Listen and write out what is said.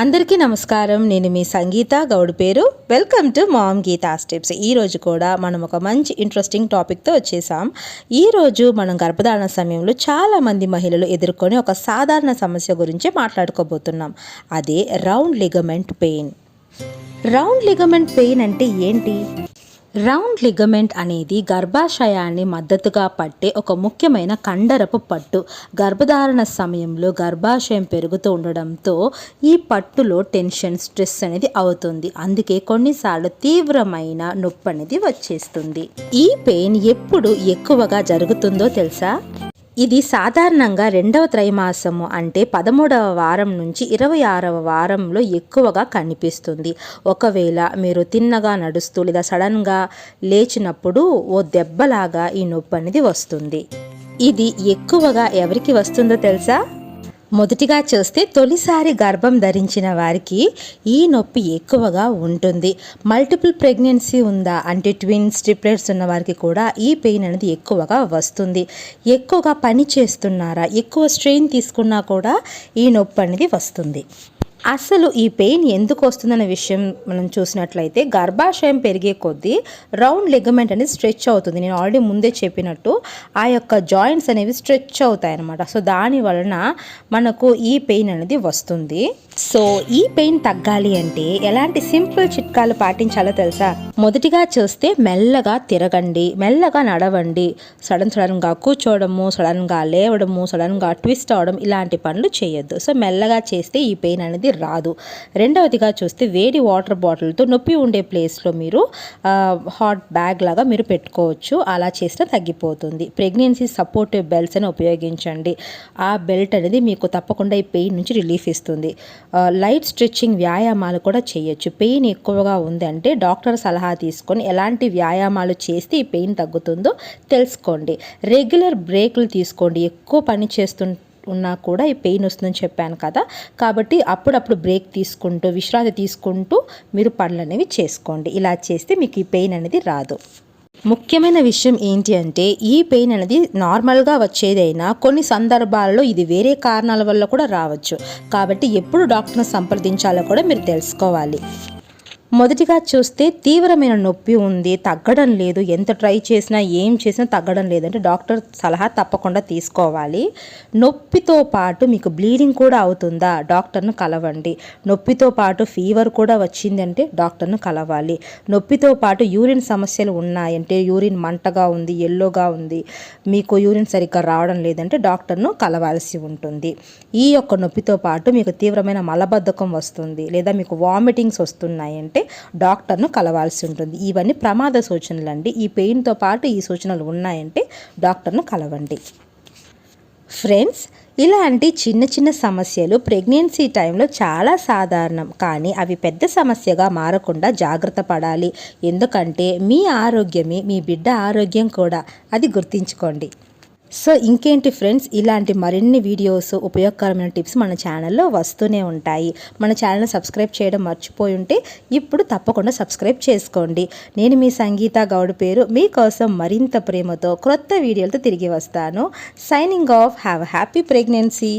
అందరికీ నమస్కారం. నేను మీ సంగీత గౌడ్ పేరు. Welcome to mom Geetha steps ఈరోజు కూడా మనం ఒక మంచి ఇంట్రెస్టింగ్ టాపిక్తో వచ్చేసాం. ఈరోజు మనం గర్భధారణ సమయంలో చాలామంది మహిళలు ఎదుర్కొనే ఒక సాధారణ సమస్య గురించి మాట్లాడుకోబోతున్నాం. అదే round ligament pain. Round ligament pain అంటే ఏంటి? రౌండ్ లిగమెంట్ అనేది గర్భాశయాన్ని మద్దతుగా పట్టే ఒక ముఖ్యమైన కండరపు పట్టు. గర్భధారణ సమయంలో గర్భాశయం పెరుగుతూ ఉండడంతో ఈ పట్టులో టెన్షన్ స్ట్రెస్ అనేది అవుతుంది. అందుకే కొన్నిసార్లు తీవ్రమైన నొప్పి అనేది వచ్చేస్తుంది. ఈ పెయిన్ ఎప్పుడు ఎక్కువగా జరుగుతుందో తెలుసా? ఇది సాధారణంగా రెండవ త్రైమాసము అంటే పదమూడవ వారం నుంచి ఇరవై ఆరవ వారంలో ఎక్కువగా కనిపిస్తుంది. ఒకవేళ మీరు తిన్నగా నడుస్తూ లేదా సడన్గా లేచినప్పుడు ఓ దెబ్బలాగా ఈ నొప్పి అనేది వస్తుంది. ఇది ఎక్కువగా ఎవరికి వస్తుందో తెలుసా? మొదటిగా చూస్తే తొలిసారి గర్భం ధరించిన వారికి ఈ నొప్పి ఎక్కువగా ఉంటుంది. మల్టిపుల్ ప్రెగ్నెన్సీ ఉందా అంటే ట్విన్స్ ట్రిప్లెట్స్ ఉన్న వారికి కూడా ఈ పెయిన్ అనేది ఎక్కువగా వస్తుంది. ఎక్కువగా పని చేస్తున్నారా ఎక్కువ స్ట్రెయిన్ తీసుకున్నా కూడా ఈ నొప్పి అనేది వస్తుంది. అసలు ఈ పెయిన్ ఎందుకు వస్తుందనే విషయం మనం చూసినట్లయితే గర్భాశయం పెరిగే కొద్దీ రౌండ్ లెగమెంట్ అనేది స్ట్రెచ్ అవుతుంది. నేను ఆల్రెడీ ముందే చెప్పినట్టు ఆ యొక్క జాయింట్స్ అనేవి స్ట్రెచ్ అవుతాయి అన్నమాట సో దాని వలన మనకు ఈ పెయిన్ అనేది వస్తుంది. సో ఈ పెయిన్ తగ్గాలి అంటే ఎలాంటి సింపుల్ చిట్కాలు పాటించాలో తెలుసా? మొదటిగా చూస్తే మెల్లగా తిరగండి మెల్లగా నడవండి. సడన్ సడన్గా కూర్చోవడము సడన్గా లేవడము సడన్గా ట్విస్ట్ అవడం ఇలాంటి పనులు చేయొద్దు. సో మెల్లగా చేస్తే ఈ పెయిన్ అనేది రాదు. రెండవదిగా చూస్తే వేడి వాటర్ బాటిల్తో నొప్పి ఉండే ప్లేస్లో మీరు హాట్ బ్యాగ్ లాగా మీరు పెట్టుకోవచ్చు. అలా చేస్తే తగ్గిపోతుంది. ప్రెగ్నెన్సీ సపోర్టివ్ బెల్ట్స్ అని ఉపయోగించండి. ఆ బెల్ట్ అనేది మీకు తప్పకుండా ఈ పెయిన్ నుంచి రిలీఫ్ ఇస్తుంది. లైట్ స్ట్రెచ్చింగ్ వ్యాయామాలు కూడా చేయొచ్చు. పెయిన్ ఎక్కువగా ఉంది అంటే డాక్టర్ సలహా తీసుకొని ఎలాంటి వ్యాయామాలు చేస్తే ఈ పెయిన్ తగ్గుతుందో తెలుసుకోండి. రెగ్యులర్ బ్రేకులు తీసుకోండి. ఎక్కువ పని చేస్తుంటే ఉన్నా కూడా ఈ పెయిన్ వస్తుందని చెప్పాను కదా. కాబట్టి అప్పుడప్పుడు బ్రేక్ తీసుకుంటూ విశ్రాంతి తీసుకుంటూ మీరు పనులు అనేవి చేసుకోండి. ఇలా చేస్తే మీకు ఈ పెయిన్ అనేది రాదు. ముఖ్యమైన విషయం ఏంటి అంటే ఈ పెయిన్ అనేది నార్మల్గా వచ్చేదైనా కొన్ని సందర్భాల్లో ఇది వేరే కారణాల వల్ల కూడా రావచ్చు. కాబట్టి ఎప్పుడు డాక్టర్ని సంప్రదించాలో కూడా మీరు తెలుసుకోవాలి. మొదటిగా చూస్తే తీవ్రమైన నొప్పి ఉంది తగ్గడం లేదు. ఎంత ట్రై చేసినా ఏం చేసినా తగ్గడం లేదంటే డాక్టర్ సలహా తప్పకుండా తీసుకోవాలి. నొప్పితో పాటు మీకు బ్లీడింగ్ కూడా అవుతుందా? డాక్టర్ను కలవండి. నొప్పితో పాటు ఫీవర్ కూడా వచ్చిందంటే డాక్టర్ను కలవాలి. నొప్పితో పాటు యూరిన్ సమస్యలు ఉన్నాయంటే యూరిన్ మంటగా ఉంది ఎల్లోగా ఉంది మీకు యూరిన్ సరిగ్గా రావడం లేదంటే డాక్టర్ను కలవాల్సి ఉంటుంది. ఈ యొక్క నొప్పితో పాటు మీకు తీవ్రమైన మలబద్ధకం వస్తుంది లేదా మీకు వామిటింగ్స్ వస్తున్నాయంటే అంటే డాక్టర్ను కలవాల్సి ఉంటుంది. ఇవన్నీ ప్రమాద సూచనలు అండి. ఈ పెయిన్తో పాటు ఈ సూచనలు ఉన్నాయంటే డాక్టర్ను కలవండి. ఫ్రెండ్స్ ఇలాంటి చిన్న చిన్న సమస్యలు ప్రెగ్నెన్సీ టైంలో చాలా సాధారణం. కానీ అవి పెద్ద సమస్యగా మారకుండా జాగ్రత్త పడాలి. ఎందుకంటే మీ ఆరోగ్యమే మీ బిడ్డ ఆరోగ్యం కూడా. అది గుర్తుంచుకోండి. సో ఇంకేంటి ఫ్రెండ్స్ ఇలాంటి మరిన్ని వీడియోస్ ఉపయోగకరమైన టిప్స్ మన ఛానల్లో వస్తూనే ఉంటాయి. మన ఛానల్ సబ్స్క్రైబ్ చేయడం మర్చిపోయి ఉంటే ఇప్పుడు తప్పకుండా సబ్స్క్రైబ్ చేసుకోండి. నేను మీ సంగీత గౌడ్ పేరు. మీకోసం మరింత ప్రేమతో క్రొత్త వీడియోలతో తిరిగి వస్తాను. Signing off have happy pregnancy